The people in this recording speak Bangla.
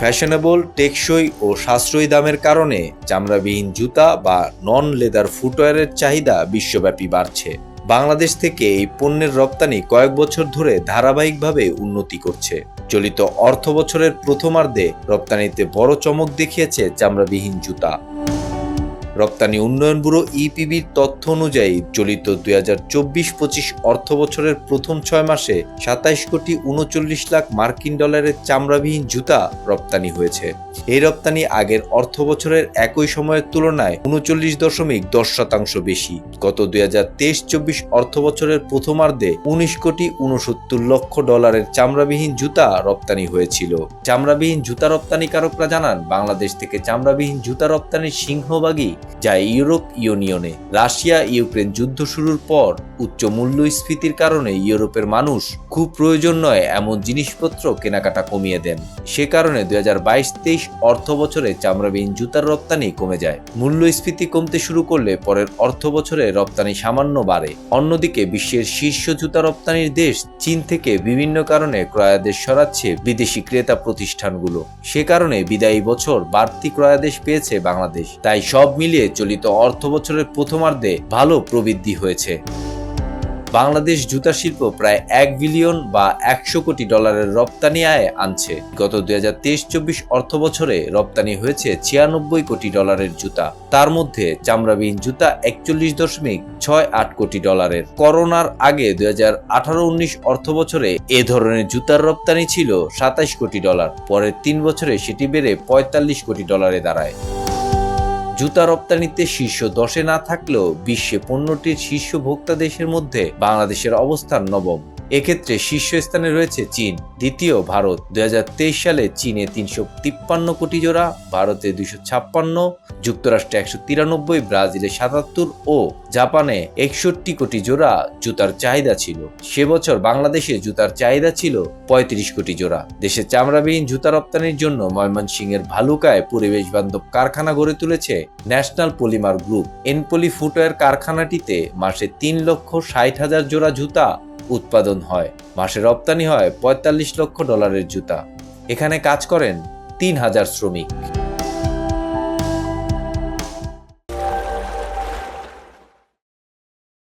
ফ্যাশনেবল, টেকসই ও সাশ্রয়ী দামের কারণে চামড়াবিহীন জুতা বা নন লেদার ফুটওয়্যারের চাহিদা বিশ্বব্যাপী বাড়ছে। বাংলাদেশ থেকে এই পণ্যের রপ্তানি কয়েক বছর ধরে ধারাবাহিকভাবে উন্নতি করছে। চলিত অর্থ বছরের প্রথমার্ধে রপ্তানিতে বড় চমক দেখিয়েছে চামড়াবিহীন জুতা। রপ্তানি উন্নয়ন ব্যুরো ইপিবির তথ্য অনুযায়ী চলিত দুই হাজার চব্বিশ পঁচিশ অর্থ বছরের প্রথম ছয় মাসে সাতাইশ কোটি উনচল্লিশ লাখ মার্কিন ডলারের চামড়াবিহীন জুতা রপ্তানি হয়েছে। এই রপ্তানি আগের অর্থ বছরের একই সময়ের তুলনায় উনচল্লিশ দশমিক দশ শতাংশ বেশি। গত দুই হাজার তেইশ চব্বিশ অর্থ বছরের প্রথমার্ধে উনিশ কোটি উনসত্তর লক্ষ ডলারের চামড়াবিহীন জুতা রপ্তানি হয়েছিল। চামড়াবিহীন জুতা রপ্তানিকারকরা জানান, বাংলাদেশ থেকে চামড়াবিহীন জুতা রপ্তানির সিংহভাগই যায় ইউরোপ ইউনিয়নে। রাশিয়া ইউক্রেন যুদ্ধ শুরুর পর উচ্চ মূল্যস্ফীতির কারণে ইউরোপের মানুষ খুব প্রয়োজন নয় এমন জিনিসপত্র কেনাকাটা কমিয়ে দেন। সে কারণে দুই হাজার বাইশ তেইশ অর্থ বছরে চামড়াবিহীন জুতার রপ্তানি কমে যায়। মূল্যস্ফীতি কমতে শুরু করলে পরের অর্থ বছরে রপ্তানি সামান্য বাড়ে। অন্যদিকে বিশ্বের শীর্ষ জুতা রপ্তানির দেশ চীন থেকে বিভিন্ন কারণে ক্রয়াদেশ সরাচ্ছে বিদেশি ক্রেতা প্রতিষ্ঠানগুলো। সে কারণে বিদায়ী বছর বাড়তি ক্রয়াদেশ পেয়েছে বাংলাদেশ। তাই সব মিলিয়ে চলিত অর্থ বছরের প্রথমার্ধে ভালো প্রবৃদ্ধি হয়েছে। বাংলাদেশ জুতা শিল্প প্রায় এক বিলিয়ন বা একশো কোটি ডলারের রপ্তানি আয় আনছে। গত দুই হাজার তেইশ চব্বিশ অর্থ বছরে রপ্তানি হয়েছে ছিয়ানব্বই কোটি ডলারের জুতা। তার মধ্যে চামড়াবিহীন জুতা একচল্লিশ দশমিক ছয় আট কোটি ডলারের। করোনার আগে দুই হাজার আঠারো উনিশ অর্থ বছরে এ ধরনের জুতার রপ্তানি ছিল সাতাইশ কোটি ডলার। পরের তিন বছরে সেটি বেড়ে পঁয়তাল্লিশ কোটি ডলারে দাঁড়ায়। জুতা রপ্তানিতে শীর্ষ দশে না থাকলেও বিশ্বে পণ্যটির শীর্ষ ভোক্তা দেশের মধ্যে বাংলাদেশের অবস্থান নবম। এক্ষেত্রে শীর্ষস্থানে রয়েছে চীন, দ্বিতীয় ভারত দু হাজার তেইশ সালে চীনে তিনশো তিপ্পান্ন কোটি জোড়া, ভারতে দুইশো ছাপ্পান্ন, যুক্তরাষ্ট্রে একশো তিরানব্বই, ব্রাজিলে সাতাত্তর ও জাপানে একষট্টি কোটি জোড়া জুতার চাহিদা ছিল। সে বছর বাংলাদেশে জুতার চাহিদা ছিল পঁয়ত্রিশ কোটি জোড়া। দেশে চামড়াবিহীন জুতা রপ্তানির জন্য ময়মনসিংহের ভালুকায় পরিবেশ বান্ধব কারখানা গড়ে তুলেছে national polymer group. NPoly footwear কারখানাটিতে মাসে তিন লক্ষ ষাট হাজার জোড়া জুতা উৎপাদন হয়। মাসে রপ্তানি হয় পঁয়তাল্লিশ লক্ষ ডলারের জুতা। এখানে কাজ করেন তিন হাজার শ্রমিক।